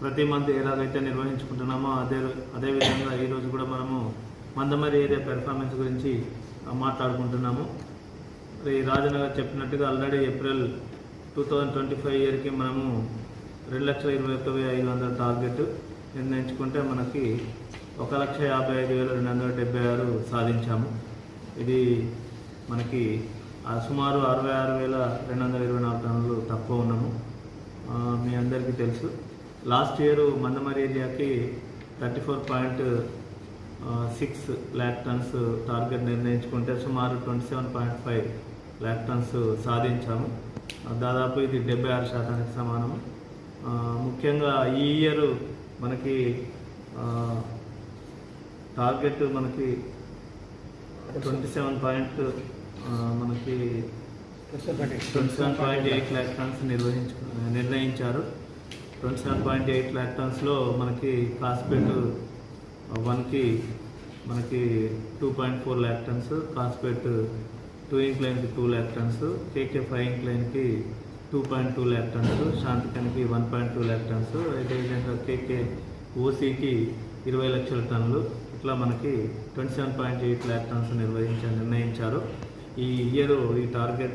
ప్రతి మంత్ ఎలాగైతే నిర్వహించుకుంటున్నామో అదే అదేవిధంగా ఈరోజు కూడా మనము మందమరి ఏరియా పెర్ఫార్మెన్స్ గురించి మాట్లాడుకుంటున్నాము. ఈ రాజనగర్ చెప్పినట్టుగా already April two thousand twenty five ఇయర్కి మనము రెండు లక్షల ఇరవై ఒక్క వెయ్యి ఐదు వందల టార్గెట్ నిర్ణయించుకుంటే మనకి ఒక లక్ష యాభై ఐదు వేల రెండు వందల డెబ్బై ఆరు సాధించాము. ఇది మనకి సుమారు అరవై ఆరు వేల రెండు వందల ఇరవై నాలుగు టన్నులు తక్కువ ఉన్నాము. మీ అందరికీ తెలుసు. లాస్ట్ ఇయర్ మందమరి ఏరియాకి thirty four point six lakh tons target నిర్ణయించుకుంటే సుమారు twenty seven point five lakh tons సాధించాము. దాదాపు ఇది డెబ్బై ఆరు శాతానికి సమానం ముఖ్యంగా ఈ ఇయర్ మనకి టార్గెట్ మనకి ట్వంటీ సెవెన్ పాయింట్ మనకి twenty seven point eight lakh tons నిర్వహించు నిర్ణయించారు. Twenty seven point eight lakh టన్స్లో మనకి కాస్పేట్ వన్కి మనకి two point four lakh tons Kasipet two ఇంక్లైన్కి two lakh tons KK five ఇంక్లైన్కి two point two lakh tons శాంతికన్కి one point two lakh tons అదేవిధంగా KK ఓసీకి ఇరవై లక్షల టన్నులు ఇట్లా మనకి twenty seven point eight lakh tons నిర్వహించారు నిర్ణయించారు. ఈ ఇయర్ ఈ టార్గెట్